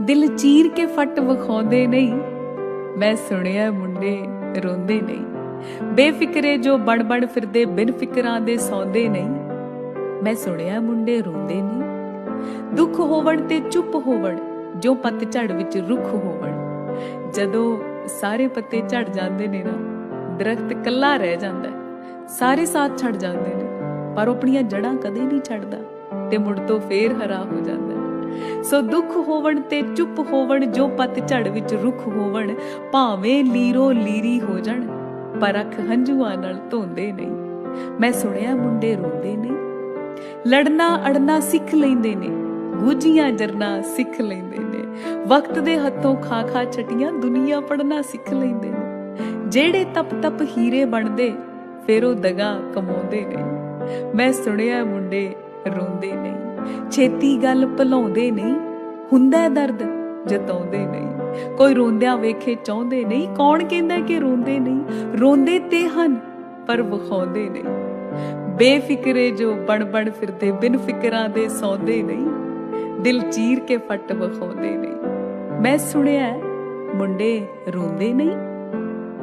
ਦਿਲ ਚੀਰ ਕੇ ਫੱਟ ਵਿਖਾਉਂਦੇ ਨਹੀਂ। ਮੈਂ ਸੁਣਿਆ ਮੁੰਡੇ ਰੋਂਦੇ ਨਹੀਂ। ਬੇਫਿਕਰੇ ਜੋ ਬਣ ਬਣ ਫਿਰਦੇ ਬਿਨ ਫਿਕਰਾਂ ਦੇ ਸੌਂਦੇ ਨਹੀਂ। ਮੈਂ ਸੁਣਿਆ ਮੁੰਡੇ ਰੋਂਦੇ ਨਹੀਂ। ਦੁੱਖ ਹੋਵਣ ਤੇ ਚੁੱਪ ਹੋਵਣ, ਜੋ ਪੱਤ ਝੜ ਵਿੱਚ ਰੁੱਖ ਹੋਵਣ। ਜਦੋਂ ਸਾਰੇ ਪੱਤੇ ਝੜ ਜਾਂਦੇ ਨੇ ਨਾ, ਦਰਖਤ ਕੱਲਾ ਰਹਿ ਜਾਂਦਾ ਸਾਰੇ ਸਾਥ ਛੱਡ ਜਾਂਦੇ ਨੇ, ਪਰ ਉਹ ਆਪਣੀਆਂ ਜੜਾਂ ਕਦੇ ਨਹੀਂ ਛੱਡਦਾ ਤੇ ਮੁੜ ਤੋਂ ਫੇਰ ਹਰਾ ਹੋ ਜਾਂਦਾ ਸੋ ਦੁੱਖ ਹੋਵਣ ਤੇ ਚੁੱਪ ਹੋਵਣ, ਜੋ ਪੱਤ ਝੜ ਵਿੱਚ ਰੁੱਖ ਹੋਵਣ, ਭਾਵੇਂ ਲੀਰੋ ਲੀਰੀ ਹੋ ਜਾਣ, ਪਰ ਅੱਖ ਹੰਝੂਆਂ ਨਾਲ ਧੋਂਦੇ ਨਹੀਂ। ਮੈਂ ਸੁਣਿਆ ਮੁੰਡੇ ਰੋਂਦੇ ਨੇ। ਲੜਨਾ ਅੜਨਾ ਸਿੱਖ ਲੈਂਦੇ ਨੇ। ਗੂਜੀਆਂ ਜਰਨਾ ਸਿੱਖ ਲੈਂਦੇ ਨੇ। ਵਕਤ ਦੇ ਹੱਥੋਂ ਖਾ ਖਾ ਛਟੀਆਂ, ਦੁਨੀਆ ਪੜਨਾ ਸਿੱਖ ਲੈਂਦੇ ਨੇ। ਜਿਹੜੇ ਤਪ ਤਪ ਹੀਰੇ ਬਣਦੇ, ਫਿਰ ਉਹ ਦਗਾ ਕਮਾਉਂਦੇ ਨੇ। ਮੈਂ ਸੁਣਿਆ ਮੁੰਡੇ ਰੋਂਦੇ ਨਹੀਂ ਛੇਤੀ ਗੱਲ ਭੁਲਾਉਂਦੇ ਨਹੀਂ, ਹੁੰਦਾ ਦਰਦ ਜਤਾਉਂਦੇ ਨਹੀਂ। ਕੋਈ ਰੋਂਦਿਆਂ ਵੇਖੇ ਚਾਹੁੰਦੇ ਨਹੀਂ, ਕੌਣ ਕਹਿੰਦਾ ਕਿ ਰੋਂਦੇ ਨਹੀਂ? ਰੋਂਦੇ ਤੇ ਹਨ, ਪਰ ਵਿਖਾਉਂਦੇ ਨਹੀਂ। ਬੇਫਿਕਰੇ ਜੋ ਬਣ ਬਣ ਫਿਰਦੇ, ਬਿਨ ਫਿਕਰਾਂ ਦੇ ਸੌਂਦੇ ਨਹੀਂ। ਦਿਲ ਚੀਰ ਕੇ ਫੱਟ ਵਿਖਾਉਂਦੇ ਨਹੀਂ। ਮੈਂ ਸੁਣਿਆ ਮੁੰਡੇ ਰੋਂਦੇ ਨਹੀਂ।